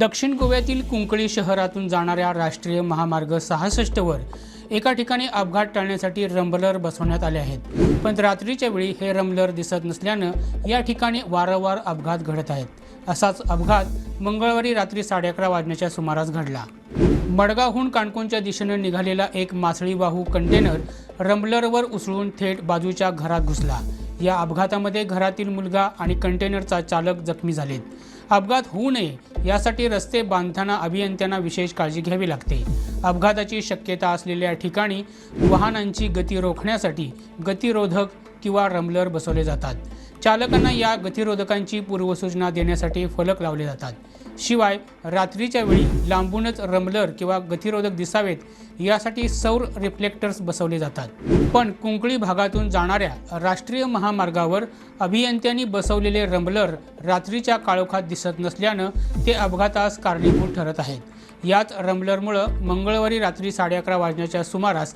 दक्षिण गोव्यातील कुंकळी शहरातून जाणाऱ्या राष्ट्रीय महामार्ग सहासष्टवर एका ठिकाणी अपघात टाळण्यासाठी रंबलर बसवण्यात आले आहेत. पण रात्रीच्या वेळी हे रंबलर दिसत नसल्यानं या ठिकाणी वारंवार अपघात घडत आहेत. असाच अपघात मंगळवारी रात्री साडे अकरा वाजण्याच्या सुमारास घडला. मडगावहून काणकोणच्या दिशेनं निघालेला एक मासळीवाहू कंटेनर रंबलरवर उसळून थेट बाजूच्या घरात घुसला. या अपघातामध्ये घरातील मुलगा आणि कंटेनरचा चालक जखमी झालेत. अपघात होऊ नये यासाठी रस्ते बांधताना अभियंत्यांना विशेष काळजी घ्यावी लागते. अपघाताची शक्यता असलेल्या ठिकाणी वाहनांची गती रोखण्यासाठी गतिरोधक किंवा रमलर बसवले जातात. चालकांना या गतिरोधकांची पूर्वसूचना देण्यासाठी फलक लावले जातात. शिवाय रात्रीच्या वेळी लांबूनच रमलर किंवा गतिरोधक दिसावेत यासाठी सौर रिफ्लेक्टर्स बसवले जातात. पण कुंकळी भागातून जाणाऱ्या राष्ट्रीय महामार्गावर अभियंत्यांनी बसवलेले रमलर रात्रीच्या काळोखात दिसत नसल्यानं ते अपघातास कारणीभूत ठरत आहेत. याच रमलरमुळं मंगळवारी रात्री साडे अकरा वाजण्याच्या सुमारास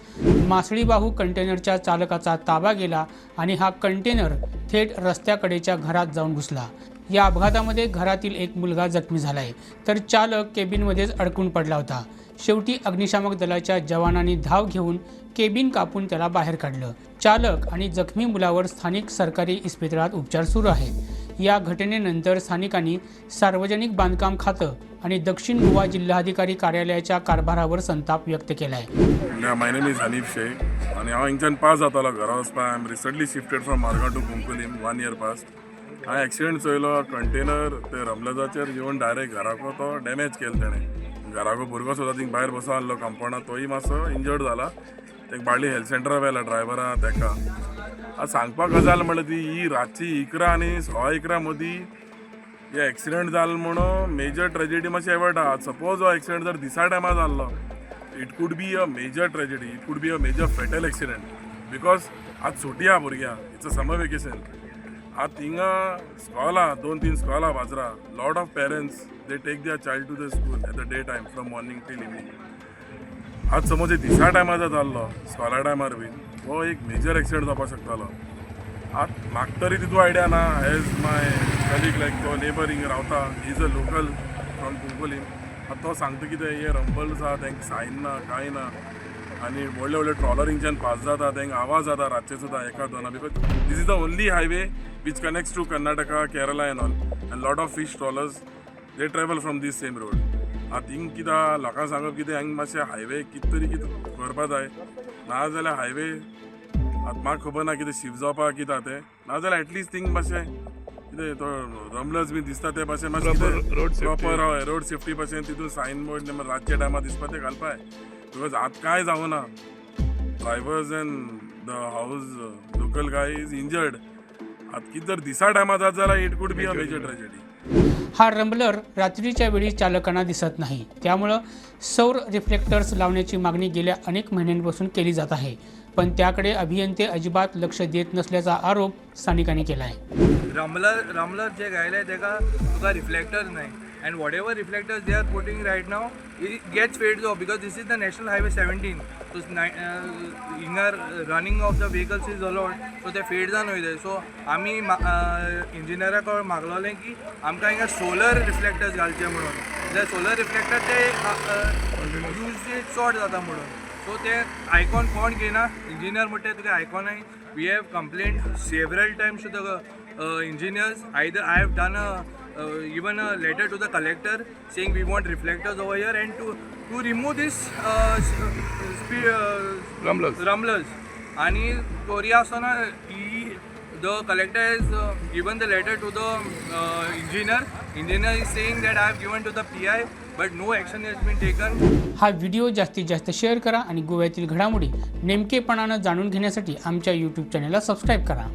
मासळीबाहू कंटेनरच्या चालकाचा ताबा गेला आणि हा कंटेनर थेट रस्त्याकडेच्या घरात जाऊन घुसला. या अपघातामध्ये घरातील एक मुलगा जखमी झाला आहे तर चालक केबिनमध्येच अडकून पडला होता. शेवटी अग्निशामक दलाच्या जवानांनी धाव घेऊन केबिन कापून त्याला बाहेर काढलं. चालक आणि जखमी मुलावर स्थानिक सरकारी इस्पितळात उपचार सुरू आहेत. या घटनेनंतर स्थानिकांनी सार्वजनिक बांधकाम खातं आणि दक्षिण गोवा जिल्हाधिकारी कार्यालयाच्या कारभारावर संताप व्यक्त केला आहे my name is Hanif Shaikh आणि हांव हिंगच्यान पास जातालो घरा वचपा I am recently shifted from Margao to Cuncolim one year past हांवें एक्सिडंट चोयलो कंटेनर ते रमलजाचेर येवन डायरेक्ट घराको तो डॅमेज केलो तेणें घराको भुरगो सुद्दां थिंग भायर बसो आसलो कंपाउंडात तोय मातसो इंजर्ड जाला तेका बाळ्ळी हेल्थ सेंटरा व्हेला ड्रायव्हरा तेका. आतां सांगपाक गजाल म्हणल्यार ती ही रातची इकरा आनी सोळा इकरा मदीं हे एक्सिडंट जालो म्हणून मेजर ट्रेजेडी मातशी एवटा सपोज हो एक्सिडंट जर दिसा टायमार जाल्लो it could be a major tragedy it could be a major fatal accident because आज सुटी आहा भुरग्यां इट्स अ समर वेकेशन आज थिंगा स्कॉला दोन तीन स्कॉला बाजरा. Lot of parents they take their child to the school at the day time from morning till evening आज समज हे दिसा टायमार जर जाल्लो स्कॉला टायमार बीन हो एक मेजर एक्सिडेंट जावपाक शकतालो. आत म्हाका तरी तितू आयडिया ना एज माय कलीग लायक तो नेबर हिंग रावता is a local from Cuncolim आतां तो सांगता कितें हे रंबल्स आहा तांकां सायन ना कांय ना. आनी व्हडले व्हडले ट्रॉलर हिंगच्यान पास जाता तांकां आवाज जाता रातचे सुद्दां एका दोना because this is the only highway which connects to Karnataka Kerala and all and lot of fish trawlers they travel from this same road आतां हिंग कित्या लोकांक सांगप कितें हांगा मातशें हायवे कित तरी कितें करपा जाय ना जाल्यार हायवे आतां म्हाका खबर ना कितें शिफ्ट जावपाक कितें तें नाजाल्यार एटलिस्ट थिंग मातशें कितें तो रमलर्स बी दिसता ते भाशेन मातशें प्रॉपर हय रोड सेफ्टी भाशेन तितून सायन बोर्ड रातच्या टायमार दिसपा ते घालपाय बिकॉज आतां कांय जावं ना drivers and the house local guy is injured आतां कितें जर दिसा टायमार जात जाल्यार it could be a major tragedy हा रंबलर रात्रीच्या वेळी चालकांना दिसत नाही. त्यामुळं सौर रिफ्लेक्टर्स लावण्याची मागणी गेल्या अनेक महिन्यांपासून केली जात आहे. पण त्याकडे अभियंते अजिबात लक्ष देत नसल्याचा आरोप स्थानिकांनी केला आहे रमलर रमलर जे घायले तेका तुका रिफ्लेक्टर्स नाय and whatever reflectors they are putting right now it gets fade off because this is the national highway seventeen so हिंगा running of the vehicles is a lot so ते फेड जावन वयले सो आमी इंजिनियरा कडेन मागलोलें की आमकां हिंगा सोलर रिफ्लेक्टर्स घालचे म्हणून. ते सोलर रिफ्लेक्टर ते यूज चड जाता म्हणून. सो ते आयकॉन कोण घेना इंजिनियर म्हणटा तुका आयकॉनाय we have complaint several times to the engineers. Either I have done even a letter to the collector saying we want reflectors over here and to to remove this uh, s- speed uh, Rumblers. rumblers आणि तोरी आसतना ही the collector has uh, given the letter to the uh, engineer engineer is saying that i have given to the pi but no action has been taken हा video जास्तीत जास्त share करा आणि गोव्यातील घडामोडी नेमकेपणानं जाणून घेण्यासाठी आमच्या यूट्यूब चॅनलला सबस्क्राईब करा